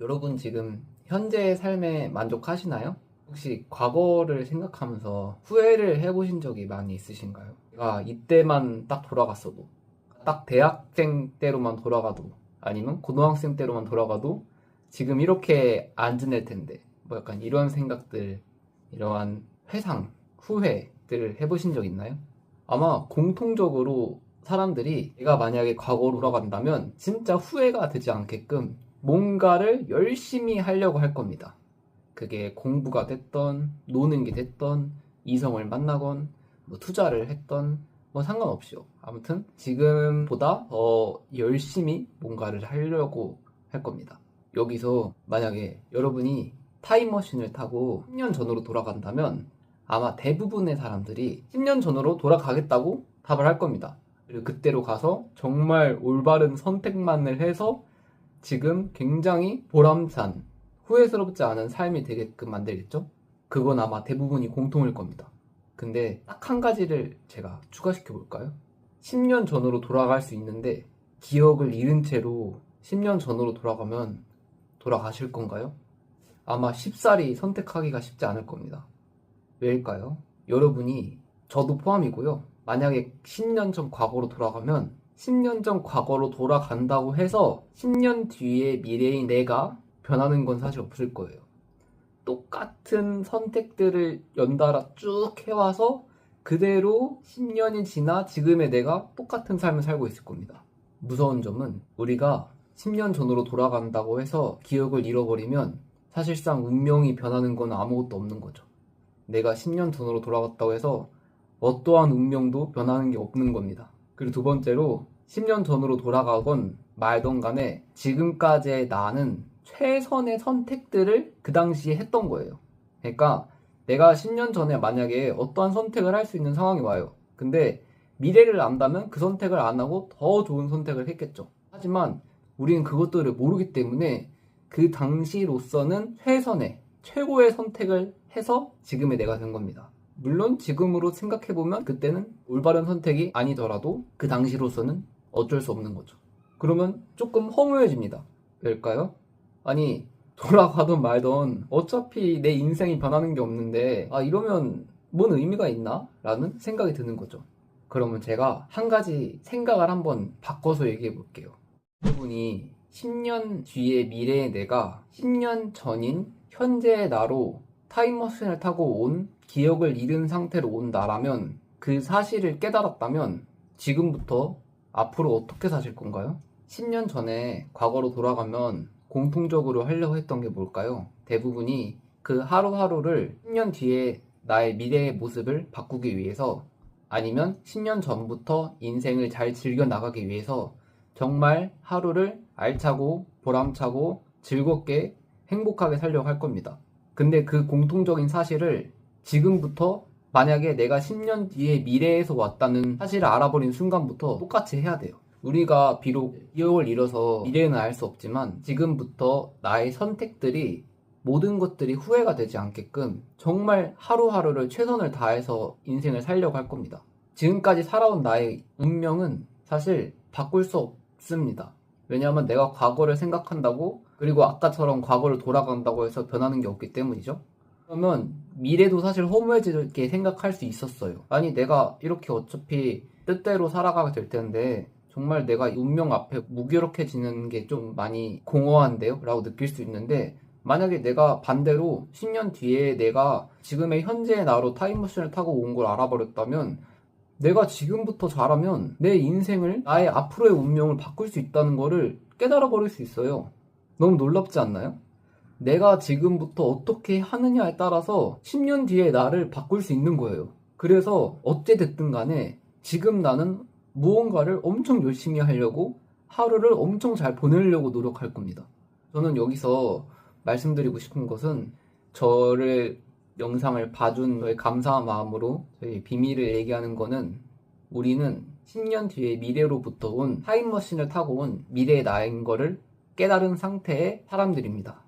여러분 지금 현재의 삶에 만족하시나요? 혹시 과거를 생각하면서 후회를 해보신 적이 많이 있으신가요? 내가 이때만 딱 돌아갔어도, 딱 대학생 때로만 돌아가도, 아니면 고등학생 때로만 돌아가도 지금 이렇게 안 지낼 텐데, 뭐 약간 이런 생각들, 이러한 회상, 후회들을 해보신 적 있나요? 아마 공통적으로 사람들이 내가 만약에 과거로 돌아간다면 진짜 후회가 되지 않게끔 뭔가를 열심히 하려고 할 겁니다. 그게 공부가 됐던, 노는 게 됐던, 이성을 만나건, 뭐 투자를 했던, 뭐 상관없이요. 아무튼 지금보다 더 열심히 뭔가를 하려고 할 겁니다. 여기서 만약에 여러분이 타임머신을 타고 10년 전으로 돌아간다면 아마 대부분의 사람들이 10년 전으로 돌아가겠다고 답을 할 겁니다. 그리고 그때로 가서 정말 올바른 선택만을 해서 지금 굉장히 보람찬, 후회스럽지 않은 삶이 되게끔 만들겠죠? 그건 아마 대부분이 공통일 겁니다. 근데 딱 한 가지를 제가 추가시켜 볼까요? 10년 전으로 돌아갈 수 있는데 기억을 잃은 채로 10년 전으로 돌아가면 돌아가실 건가요? 아마 쉽사리 선택하기가 쉽지 않을 겁니다. 왜일까요? 여러분이 저도 포함이고요. 만약에 10년 전 과거로 돌아가면 10년 전 과거로 돌아간다고 해서 10년 뒤의 미래의 내가 변하는 건 사실 없을 거예요. 똑같은 선택들을 연달아 쭉 해와서 그대로 10년이 지나 지금의 내가 똑같은 삶을 살고 있을 겁니다. 무서운 점은 우리가 10년 전으로 돌아간다고 해서 기억을 잃어버리면 사실상 운명이 변하는 건 아무것도 없는 거죠. 내가 10년 전으로 돌아갔다고 해서 어떠한 운명도 변하는 게 없는 겁니다. 그리고 두 번째로 10년 전으로 돌아가건 말던 간에 지금까지의 나는 최선의 선택들을 그 당시에 했던 거예요. 그러니까 내가 10년 전에 만약에 어떠한 선택을 할 수 있는 상황이 와요. 근데 미래를 안다면 그 선택을 안 하고 더 좋은 선택을 했겠죠. 하지만 우리는 그것들을 모르기 때문에 그 당시로서는 최선의 최고의 선택을 해서 지금의 내가 된 겁니다. 물론 지금으로 생각해보면 그때는 올바른 선택이 아니더라도 그 당시로서는 어쩔 수 없는 거죠. 그러면 조금 허무해집니다. 왜일까요? 아니, 돌아가든 말든 어차피 내 인생이 변하는 게 없는데, 아, 이러면 뭔 의미가 있나? 라는 생각이 드는 거죠. 그러면 제가 한 가지 생각을 한번 바꿔서 얘기해 볼게요. 여러분이 10년 뒤의 미래의 내가 10년 전인 현재의 나로 타임머신을 타고 온 기억을 잃은 상태로 온 나라면 그 사실을 깨달았다면 지금부터 앞으로 어떻게 사실 건가요? 10년 전에 과거로 돌아가면 공통적으로 하려고 했던 게 뭘까요? 대부분이 그 하루하루를 10년 뒤에 나의 미래의 모습을 바꾸기 위해서 아니면 10년 전부터 인생을 잘 즐겨 나가기 위해서 정말 하루를 알차고 보람차고 즐겁게 행복하게 살려고 할 겁니다. 근데 그 공통적인 사실을 지금부터 만약에 내가 10년 뒤에 미래에서 왔다는 사실을 알아버린 순간부터 똑같이 해야 돼요. 우리가 비록 기억을 잃어서 미래는 알 수 없지만 지금부터 나의 선택들이 모든 것들이 후회가 되지 않게끔 정말 하루하루를 최선을 다해서 인생을 살려고 할 겁니다. 지금까지 살아온 나의 운명은 사실 바꿀 수 없습니다. 왜냐하면 내가 과거를 생각한다고 그리고 아까처럼 과거를 돌아간다고 해서 변하는 게 없기 때문이죠. 그러면 미래도 사실 허무해지게 생각할 수 있었어요. 아니 내가 이렇게 어차피 뜻대로 살아가게 될 텐데 정말 내가 운명 앞에 무기력해지는 게 좀 많이 공허한데요? 라고 느낄 수 있는데 만약에 내가 반대로 10년 뒤에 내가 지금의 현재의 나로 타임머신을 타고 온 걸 알아버렸다면 내가 지금부터 잘하면 내 인생을 나의 앞으로의 운명을 바꿀 수 있다는 거를 깨달아 버릴 수 있어요. 너무 놀랍지 않나요? 내가 지금부터 어떻게 하느냐에 따라서 10년 뒤에 나를 바꿀 수 있는 거예요. 그래서 어찌됐든 간에 지금 나는 무언가를 엄청 열심히 하려고 하루를 엄청 잘 보내려고 노력할 겁니다. 저는 여기서 말씀드리고 싶은 것은 저를 영상을 봐준 저의 감사한 마음으로 저희 비밀을 얘기하는 거는 우리는 10년 뒤에 미래로부터 온 타임머신을 타고 온 미래의 나인 거를 깨달은 상태의 사람들입니다.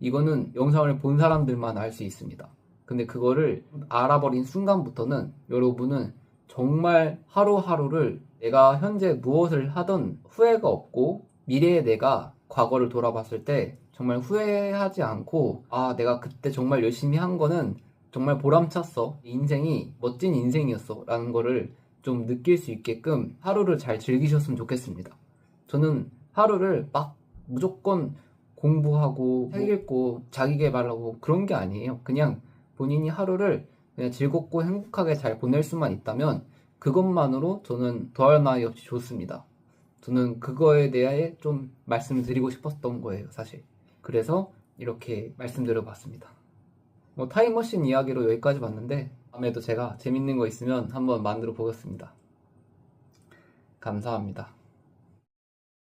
이거는 영상을 본 사람들만 알 수 있습니다. 근데 그거를 알아버린 순간부터는 여러분은 정말 하루하루를 내가 현재 무엇을 하던 후회가 없고 미래의 내가 과거를 돌아봤을 때 정말 후회하지 않고 아 내가 그때 정말 열심히 한 거는 정말 보람찼어 인생이 멋진 인생이었어 라는 거를 좀 느낄 수 있게끔 하루를 잘 즐기셨으면 좋겠습니다 저는 하루를 막 무조건 공부하고 책 읽고 자기 개발하고 그런 게 아니에요 그냥 본인이 하루를 그냥 즐겁고 행복하게 잘 보낼 수만 있다면 그것만으로 저는 더할 나위 없이 좋습니다. 저는 그거에 대해 좀 말씀을 드리고 싶었던 거예요, 사실. 그래서 이렇게 말씀드려 봤습니다. 뭐 타임머신 이야기로 여기까지 봤는데 다음에도 제가 재밌는 거 있으면 한번 만들어 보겠습니다. 감사합니다.